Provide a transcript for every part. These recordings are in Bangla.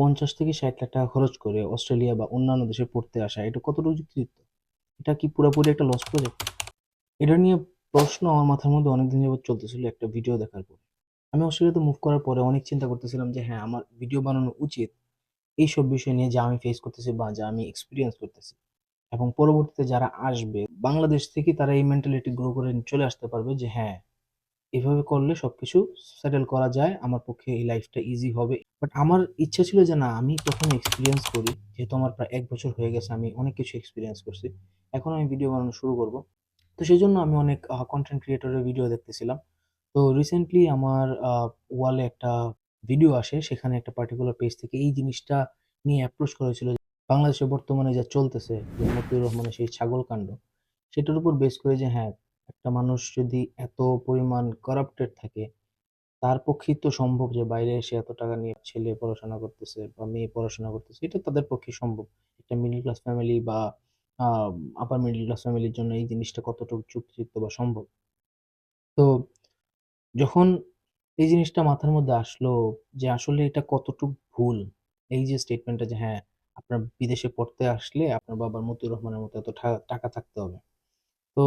পঞ্চাশ থেকে ষাট লাখ টাকা খরচ করে অস্ট্রেলিয়া বা অন্যান্য দেশে পড়তে আসা, এটা কতটুকু যুক্তিযুক্ত? এটা কি পুরোপুরি একটা লস প্রজেক্ট এটা নিয়ে প্রশ্ন আমার মাথার মধ্যে অনেকদিন যাবত চলতেছিল একটা ভিডিও দেখার পর। আমি অস্ট্রেলিয়াতে মুভ করার পরে অনেক চিন্তা করতেছিলাম যে হ্যাঁ আমার ভিডিও বানানো উচিত। এইসব বিষয় নিয়ে যা আমি ফেস করতেছি বা যা আমি এক্সপিরিয়েন্স করতেছি। এবং পরবর্তীতে যারা আসবে, বাংলাদেশ থেকে তারা এই মেন্টালিটি গ্রো করে চলে আসতে পারবে যে হ্যাঁ এভাবে করলে সবকিছু সেটেল করা যায়। আমার পক্ষে এই লাইফটা ইজি হবে। বাট আমার ইচ্ছা ছিল যে না, আমি প্রথমে এক্সপিরিয়েন্স করি। যেহেতু আমার প্রায় এক বছর হয়ে গেছে, আমি অনেক কিছু এক্সপিরিয়েন্স করছি। এখন আমি ভিডিও বানানো শুরু করব। তো সেই জন্য আমি অনেক কন্টেন্ট ক্রিয়েটরের ভিডিও দেখতেছিলাম। তো রিসেন্টলি আমার ওয়ালে একটা ভিডিও আসে। সেখানে একটা পার্টিকুলার পেজ থেকে এই জিনিসটা নিয়ে অ্যাপ্রোচ করেছিল বাংলাদেশে বর্তমানে যা চলতেছে, যে মতিউর রহমানের সেই ছাগল কাণ্ড, সেটার উপর বেস করে যে হ্যাঁ একটা মানুষ যদি এত পরিমাণ করাপ্টেড থাকে তার পক্ষেই তো সম্ভব যে বাইরে এসে এত টাকা নিয়ে ছেলে পড়াশোনা করতেছে বা মেয়ে পড়াশোনা করতেছে, এটা তাদের পক্ষে সম্ভব। একটা মিডল ক্লাস ফ্যামিলি বা আপার মিডল ক্লাস ফ্যামিলির জন্য এই জিনিসটা কতটুকু যুক্তিযুক্ত বা সম্ভব? তো, যখন এই জিনিসটা মাথার মধ্যে আসলো যে আসলে এটা কতটুকু ভুল, এই যে স্টেটমেন্টটা যে হ্যাঁ আপনার বিদেশে পড়তে আসলে আপনার বাবার মতিউর রহমানের মতো এত টাকা থাকতে হবে। তো,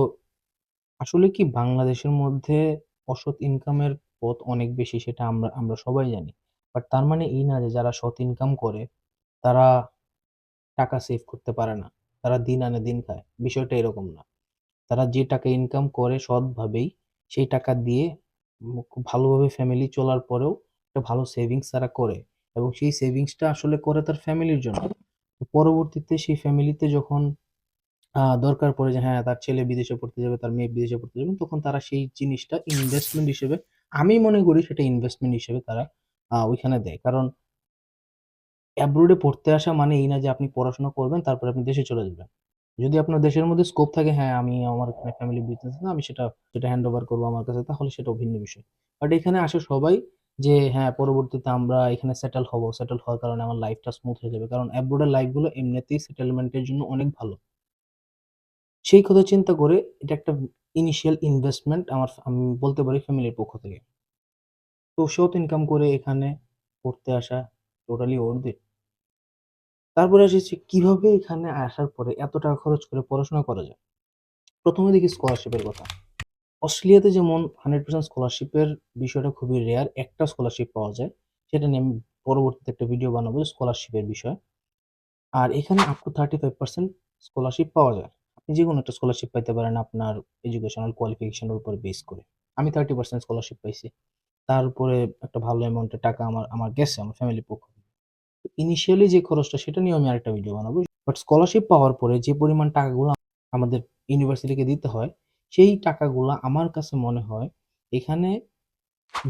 আসলে কি বাংলাদেশের মধ্যে অসৎ ইনকামের পথ অনেক বেশি সেটা আমরা আমরা সবাই জানি। বাট তার মানে এই না যে যারা সৎ ইনকাম করে, তারা টাকা সেভ করতে পারে না। তারা দিন আনে দিন খায়। বিষয়টা এরকম না। তারা যে টাকা ইনকাম করে সৎভাবেই, সেই টাকা দিয়ে খুব ভালোভাবে ফ্যামিলি চলার পরেও একটা ভালো সেভিংস তারা করে। এবং সেই সেভিংসটা আসলে করে তার ফ্যামিলির জন্য। পরবর্তীতে সেই ফ্যামিলিতে যখন দরকার পড়ে যে হ্যাঁ তার ছেলে বিদেশে পড়তে যাবে, তার মেয়ে বিদেশে পড়তে যাবে, তখন তারা সেই জিনিসটা ইনভেস্টমেন্ট হিসেবে আমি মনে করি সেটা ইনভেস্টমেন্ট হিসেবে তারা ওইখানে দেয়। কারণ অ্যাব্রোডে পড়তে আসা মানে এই না যে আপনি পড়াশোনা করবেন, তারপরে আপনি দেশে চলে যাবেন। যদি আপনার দেশের মধ্যে স্কোপ থাকে হ্যাঁ আমি আমার ফ্যামিলি বিজনেস না, আমি সেটা সেটা হ্যান্ড ওভার করব আমার কাছে, তাহলে সেটা ভিন্ন বিষয়। বাট এখানে আসে সবাই যে হ্যাঁ পরবর্তীতে আমরা এখানে সেটেল হব সেটেল হওয়ার কারণে আমার লাইফটা স্মুথ হয়ে যাবে। কারণ অ্যাব্রোডের লাইফগুলো এমনিতেই সেটেলমেন্টের জন্য অনেক ভালো। সেই কথা চিন্তা করে এটা একটা ইনিশিয়াল ইনভেস্টমেন্ট আমার আমি বলতে পারি ফ্যামিলির পক্ষ থেকে। তো সেও তো ইনকাম করে এখানে পড়তে আসা টোটালি ইট তারপরে এসেছি কীভাবে এখানে আসার পরে এত টাকা খরচ করে পড়াশোনা করা যায়? প্রথমে দেখি স্কলারশিপের কথা। অস্ট্রেলিয়াতে যেমন হান্ড্রেড পার্সেন্ট স্কলারশিপের বিষয়টা খুবই রেয়ার একটা স্কলারশিপ পাওয়া যায়। সেটা নিয়ে আমি পরবর্তীতে একটা ভিডিও বানাবো স্কলারশিপের বিষয়। আর এখানে up to thirty five percent scholarship পাওয়া যায়। আপনি যে কোনো একটা স্কলারশিপ পাইতে পারেন আপনার এডুকেশনাল কোয়ালিফিকেশনের উপর বেস করে। আমি থার্টি পার্সেন্ট স্কলারশিপ পাইছি। তারপরে একটা ভালো অ্যামাউন্টের টাকা আমার আমার গেছে, আমার ফ্যামিলির পক্ষ ইনিশিয়ালি যে খরচটা, সেটা নিয়ে আমি আরেকটা ভিডিও বানাবো। বাট স্কলারশিপ পাওয়ার পরে যে পরিমাণ টাকাগুলো আমাদের ইউনিভার্সিটিকে দিতে হয়, সেই টাকাগুলো আমার কাছে মনে হয় এখানে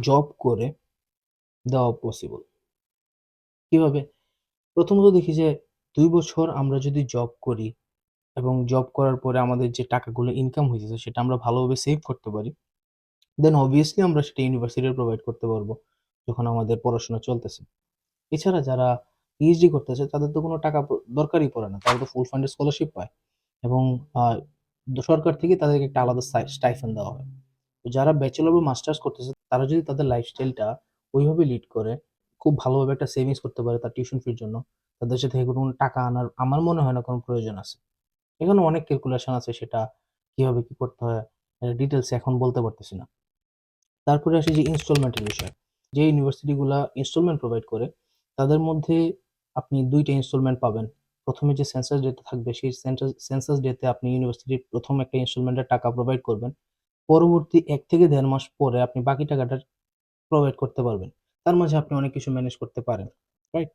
জব করে দেওয়া পসিবল কীভাবে? প্রথমত দেখি যে দুই বছর আমরা যদি জব করি এবং জব করার পরে আমাদের যে টাকাগুলো ইনকাম হয়েছে সেটা আমরা ভালোভাবে সেভ করতে পারি। দেন অবভিয়াসলি আমরা সেটা ইউনিভার্সিটির প্রোভাইড করতে পারব, যখন আমাদের পড়াশোনা চলতেছে। এছাড়া যারা পিএইচডি করতেছে, তাদের তো কোনো টাকা দরকারই পড়ে না, তারা তো ফুল ফান্ডের স্কলারশিপ পায়। এবং সরকার থেকে তাদেরকে একটা আলাদা স্টাইফেন দেওয়া হয়। তো যারা ব্যাচেলর বা মাস্টার্স করতেছে, তারা যদি তাদের লাইফস্টাইলটা ওইভাবে লিড করে, খুব ভালোভাবে একটা সেভিংস করতে পারে তার টিউশন ফির জন্য, তাদের সাথে কোনো টাকা আনার, আমার মনে হয় না কোনো প্রয়োজন আছে। এখানে অনেক ক্যালকুলেশন আছে সেটা কীভাবে কি করতে হয় ডিটেলস এখন বলতে পারতেছি না। তারপরে আসে যে ইনস্টলমেন্টের বিষয়। যে ইউনিভার্সিটিগুলা ইনস্টলমেন্ট প্রোভাইড করে, তাদের মধ্যে আপনি দুইটা ইনস্টলমেন্ট পাবেন। প্রথমে যে সেন্সাস ডেতে থাকবে, সেই সেন্সাস ডেতে আপনি ইউনিভার্সিটির প্রথম একটা ইনস্টলমেন্টের টাকা প্রোভাইড করবেন। পরবর্তী এক থেকে দেড় মাস পরে আপনি বাকি টাকাটা প্রোভাইড করতে পারবেন। তার মাঝে আপনি অনেক কিছু ম্যানেজ করতে পারেন রাইট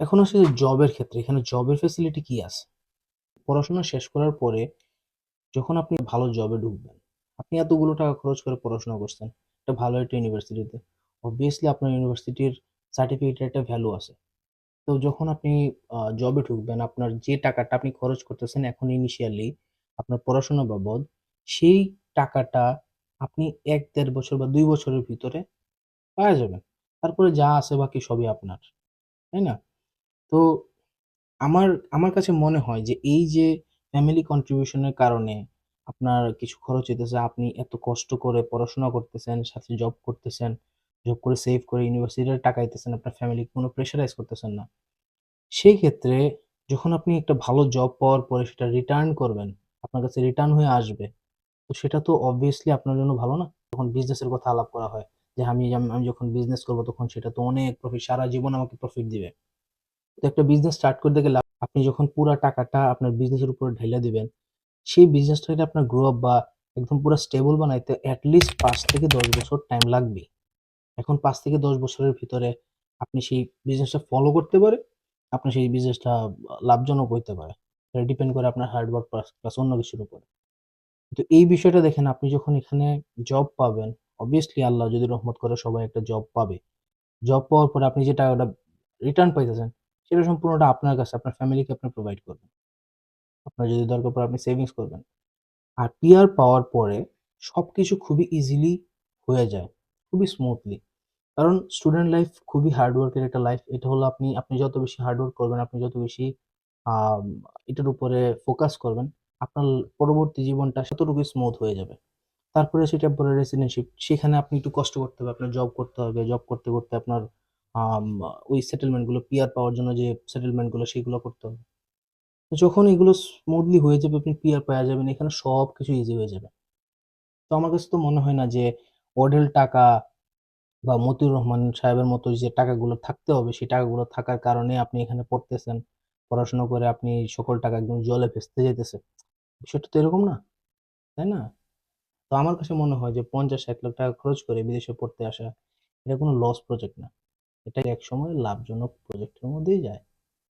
এখন আসলে জবের ক্ষেত্রে, এখানে জবের ফেসিলিটি কি আছে? পড়াশোনা শেষ করার পরে যখন আপনি ভালো জবে ঢুকবেন, আপনি এতগুলো টাকা খরচ করে পড়াশোনা করছেন একটা ভালো একটা ইউনিভার্সিটিতে অবভিয়াসলি আপনার ইউনিভার্সিটির সার্টিফিকেটের একটা ভ্যালু আছে। তো যখন আপনি জবে ঢুকবেন, আপনার যে টাকাটা আপনি খরচ করতেছেন এখন ইনিশিয়ালি আপনার পড়াশোনা বাবদ, সেই টাকাটা আপনি এক দেড় বছর বা দুই বছরের ভিতরে পাওয়া যাবেন তারপরে যা আছে বাকি সবই আপনার, তাই না? তো আমার আমার কাছে মনে হয় যে এই যে ফ্যামিলি কন্ট্রিবিউশনের কারণে আপনার কিছু খরচ হইতেছে, আপনি এত কষ্ট করে পড়াশোনা করতেছেন, সাথে জব করতেছেন জব করে সেভ করে ইউনিভার্সিটিতে টাকা দিতেছেন, আপনার ফ্যামিলিকে কোনো প্রেশারাইজ করতেছেন না। সেই ক্ষেত্রে যখন আপনি একটা ভালো জব পাওয়ার পরে সেটা রিটার্ন করবেন, আপনার কাছে রিটার্ন হয়ে আসবে, তো সেটা তো অবভিয়াসলি আপনার জন্য ভালো না। তখন বিজনেসের কথা আলাপ করা হয় যে আমি আমি যখন বিজনেস করব তখন সেটা তো অনেক প্রফিট সারা জীবন আমাকে প্রফিট দিবে। তো একটা বিজনেস স্টার্ট করতে গেলে আপনি যখন পুরো টাকাটা আপনার বিজনেসের উপর ঢেলে দিবেন, সেই বিজনেসটাকে আপনার গ্রো আপ বা একদম পুরো স্টেবল বানাইতে অ্যাটলিস্ট পাঁচ থেকে দশ বছর টাইম লাগবে। এখন পাঁচ থেকে দশ বছরের ভিতরে আপনি সেই বিজনেসটা ফলো করতে পারে, আপনি সেই বিজনেসটা লাভজনক হইতে পারে। এটা ডিপেন্ড করে আপনার হার্ডওয়ার্ক প্লাস অন্য কিছুর উপর। তো এই বিষয়টা দেখেন, আপনি যখন এখানে জব পাবেন অবভিয়াসলি আল্লাহ যদি রহমত করে সবাই একটা জব পাবে। জব পাওয়ার পরে আপনি যে টাকাটা রিটার্ন পাইতেছেন সেটা সম্পূর্ণটা আপনার কাছে, আপনার ফ্যামিলিকে আপনি প্রোভাইড করবেন। আপনার যদি দরকার পড়ে আপনি সেভিংস করবেন। আর পিয়ার পাওয়ার পরে সব কিছু খুবই ইজিলি হয়ে যায়, খুবই স্মুথলি কারণ স্টুডেন্ট লাইফ খুবই হার্ডওয়ার্কের একটা লাইফ এটা হলো আপনি আপনি যত বেশি হার্ডওয়ার্ক করবেন, আপনি যত বেশি এটার উপরে ফোকাস করবেন, আপনার পরবর্তী জীবনটা ততটুকু স্মুথ হয়ে যাবে। তারপরে সেটা পরে রেসিডেন্টশিপ সেখানে আপনি একটু কষ্ট করতে হবে, আপনার জব করতে হবে জব করতে করতে আপনার ওই সেটেলমেন্টগুলো পিআর পাওয়ার জন্য যে সেটেলমেন্টগুলো সেগুলো করতে হবে। যখন এগুলো স্মুথলি হয়ে যাবে, আপনি পিআর পাওয়া যাবেন, এখানে সব কিছু ইজি হয়ে যাবে। তো আমার কাছে তো মনে হয় না যে অডেল টাকা বা মতিউর রহমান সাহেবের মতো যে টাকাগুলো থাকতে হবে, সেই টাকাগুলো থাকার কারণে আপনি এখানে পড়তেছেন, পড়াশোনা করে আপনি সকল টাকা একদম জলে ভেস্তে যেতেছে বিষয়টা তো এরকম না, তাই না? তো আমার কাছে মনে হয় যে পঞ্চাশ ষাট লাখ টাকা খরচ করে বিদেশে পড়তে আসা, এটা কোনো লস প্রজেক্ট না। এটা এক সময় লাভজনক প্রজেক্টের মধ্যেই যায়।